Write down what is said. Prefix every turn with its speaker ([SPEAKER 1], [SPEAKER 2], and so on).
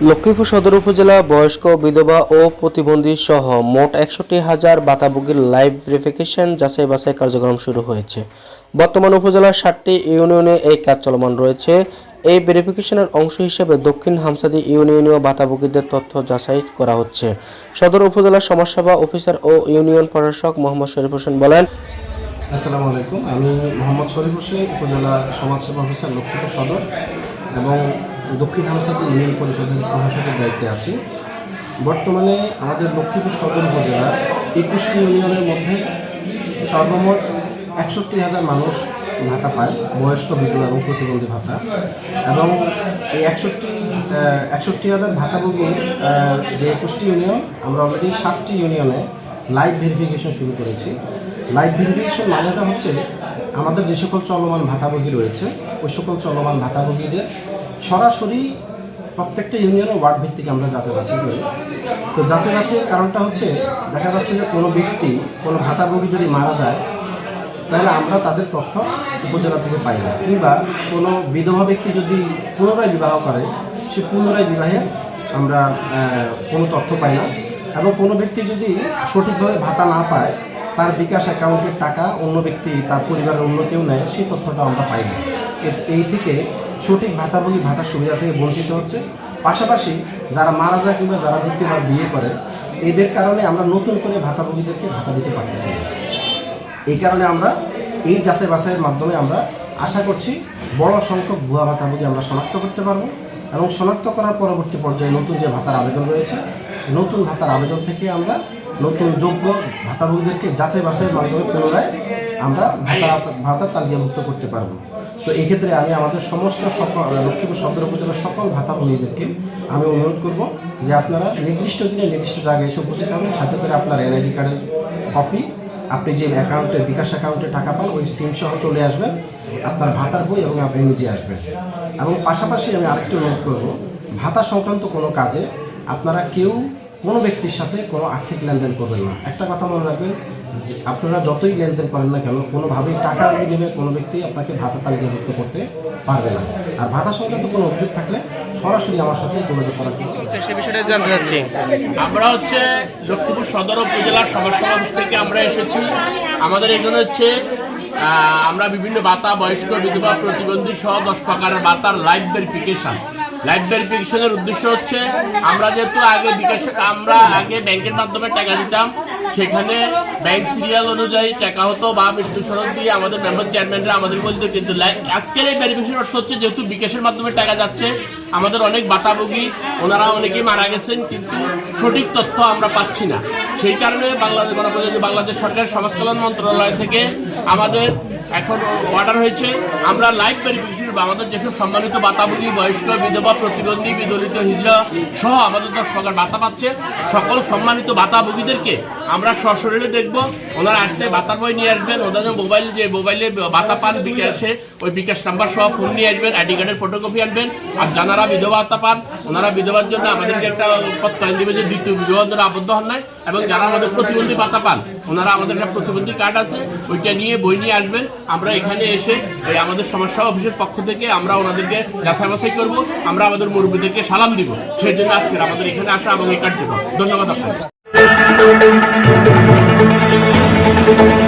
[SPEAKER 1] লক্ষ্মীপুর সদর উপজেলা বয়স্ক বিধবা ও প্রতিবন্ধী সহ মোট একষট্টি হাজার বাতাবুগির লাইভ ভেরিফিকেশন যাচাই বাছাই কার্যক্রম শুরু হয়েছে। বর্তমান উপজেলার ষাটটি ইউনিয়নে এই কাজ চলমান রয়েছে। এই ভেরিফিকেশনের অংশ হিসেবে দক্ষিণ হামসাদি ইউনিয়নীয় ভাতাভোগীদের তথ্য যাচাই করা হচ্ছে। সদর উপজেলার সমাজসেবা অফিসার ও ইউনিয়ন প্রশাসক মোহাম্মদ শরীফ হোসেন বলেন,
[SPEAKER 2] আসসালামু আলাইকুম। আমি মোহাম্মদ শরীফ হোসেন, উপজেলা সমাজসেবা অফিসার লক্ষ্মীপুর সদর এবং দক্ষিণ হামসাদি ইউনিয়ন পরিষদের প্রশাসকের দায়িত্বে আছি। বর্তমানে আমাদের লক্ষ্মীপুর সদর উপজেলার একুশটি ইউনিয়নের মধ্যে সর্বমোট একষট্টি হাজার মানুষ ভাতা পায়, বয়স্ক বিধবা এবং প্রতিবন্ধী ভাতা। এবং এই একষট্টি একষট্টি হাজার ভাতাভোগী যে একুশটি ইউনিয়ন, আমরা অলরেডি সাতটি ইউনিয়নে লাইভ ভেরিফিকেশন শুরু করেছি। লাইভ ভেরিফিকেশন মানেটা হচ্ছে আমাদের যে সকল চলমান ভাতাভোগী রয়েছে, ওই সকল চলমান ভাতাভোগীদের সরাসরি প্রত্যেকটা ইউনিয়নের ওয়ার্ড ভিত্তিক আমরা যাচাই বাছাই করি। তো যাচাই বাছাইয়ের কারণটা হচ্ছে, দেখা যাচ্ছে যে কোনো ব্যক্তি কোনো ভাতাভোগী যদি মারা যায়, তাহলে আমরা তাদের তথ্য উপজেলা থেকে পাই না। কিংবা কোনো বিধবা ব্যক্তি যদি পুনরায় বিবাহ করে, সে পুনরায় বিবাহে আমরা কোনো তথ্য পাই না। এবং কোনো ব্যক্তি যদি সঠিকভাবে ভাতা না পায়, তার বিকাশ অ্যাকাউন্টের টাকা অন্য ব্যক্তি, তার পরিবারের অন্য কেউ নেয়, সেই তথ্যটা আমরা পাই না। এই থেকে সঠিক ভাতাভোগী ভাতার সুবিধা থেকে বঞ্চিত হচ্ছে। পাশাপাশি যারা মারা যায় কিংবা যারা ব্যক্তি বা বিয়ে করে, এদের কারণে আমরা নতুন করে ভাতাভোগীদেরকে ভাতা দিতে পারতেছি না। এই কারণে আমরা এই যাচাই বাছাইয়ের মাধ্যমে আমরা আশা করছি বড় সংখ্যক ভুয়া ভাতাভোগী আমরা শনাক্ত করতে পারব এবং শনাক্ত করার পরবর্তী পর্যায়ে নতুন যে ভাতার আবেদন রয়েছে, নতুন ভাতার আবেদন থেকে আমরা নতুন যোগ্য ভাতাভোগীদেরকে যাচাই বাছাইয়ের মাধ্যমে পুনরায় আমরা ভাতা ভাতার তালিকাভুক্ত করতে পারব। তো এই ক্ষেত্রে আমি আমাদের সমস্ত সকল লক্ষ্মীপুর সদর উপজেলার সকল ভাতা ভাতাভোগীদেরকে আমি অনুরোধ করব যে আপনারা নির্দিষ্ট দিনে নির্দিষ্ট জায়গায় এসে উপস্থিত হবেন, সাথে করে আপনার এনআইডি কার্ডের কপি, আপনি যে অ্যাকাউন্টে বিকাশ অ্যাকাউন্টে টাকা পান, ওই সিম সহ চলে আসবেন, আপনার ভাতার বই এবং আপনি নিজে আসবেন। এবং পাশাপাশি আমি আরেকটি অনুরোধ করব, ভাতা সংক্রান্ত কোনো কাজে আপনারা কেউ কোনো ব্যক্তির সাথে কোনো আর্থিক লেনদেন করবেন না। একটা কথা মনে রাখবেন আপনারা যতই লেনদেন করেন না কেন, কোনোভাবেই টাকা বিনিময়ে কোনো ব্যক্তি আপনাকে ভাতা তালিকাভুক্ত করতে পারবে না। আর ভাতা সংক্রান্ত কোনো অভিযোগ থাকলে সরাসরি আমার সাথে যোগাযোগ করার জন্য
[SPEAKER 1] সে বিষয়টা জানতে চাচ্ছি।
[SPEAKER 3] আমরা হচ্ছে লক্ষ্মীপুর সদর উপজেলার সমাজসেবা অফিস থেকে আমরা এসেছি। আমাদের এখানে হচ্ছে আমরা বিভিন্ন ভাতা, বয়স্ক, বিধবা, প্রতিবন্ধী সহ দশ প্রকারের ভাতার লাইভ ভেরিফিকেশন লাইভ ভেরিফিকেশনের উদ্দেশ্য হচ্ছে, আমরা যেহেতু আগে বিকাশ, আমরা আগে ব্যাংকের মাধ্যমে টাকা দিতাম সেখানে ব্যাংক সিরিয়াল অনুযায়ী টাকা হতো বা মৃত্যু সনদ দিয়ে আমাদের মেম্বার চেয়ারম্যানরা আমাদের বলতো কিন্তু আজকের এই ভেরিফিকেশন অর্থ হচ্ছে যেহেতু বিকাশের মাধ্যমে টাকা যাচ্ছে, আমাদের অনেক বাতাভোগী ওনারা অনেকেই মারা গেছেন কিন্তু সঠিক তথ্য আমরা পাচ্ছি না। সেই কারণে বাংলাদেশ গণপ্রজাতন্ত্রী বাংলাদেশ সরকার সমাজ কল্যাণ মন্ত্রণালয় থেকে আমাদের এখন অর্ডার হয়েছে। আমরা লাইভ ভেরিফিকেশন আমাদের যেসব সম্মানিত বাতাভোগী বয়স্ক, বিধবা, প্রতিবন্ধী বিদলিত হিজড়া সহ আমাদের দশ প্রকার বাতা পাচ্ছে। সকল সম্মানিত ভাতাভোগীদেরকে আমরা সশরীরে দেখব, ওনারা আসতে ভাতার বই নিয়ে আসবেন, ওনাদের মোবাইল যে মোবাইলে ভাতা পান বিকাশে ওই বিকাশ নাম্বার সহ ফোন নিয়ে আসবেন আইডি কার্ডের ফটোকপি আনবেন, আর যারা বিধবা ভাতা পান, ওনারা বিধবার জন্য আমাদেরকে একটা প্রত্যয়ন দিবে যে দ্বিতীয় বিবাহ দ্বারা আবদ্ধ হন নাই, এবং যারা আমাদের প্রতিবন্ধী ভাতা পান, ওনারা আমাদের একটা প্রতিবন্ধী কার্ড আছে, ওইটা নিয়ে বই নিয়ে আসবেন, আমরা এখানে এসে এই আমাদের সমস্যা অফিসের পক্ষ থেকে আমরা ওনাদেরকে যাচাই বাছাই করব, আমরা আমাদের মুরব্বীদেরকে সালাম দিব। সেই জন্য আজকের আমাদের এখানে আসা এবং এই কার্যক্রম। ধন্যবাদ আপনাকে। Thank you.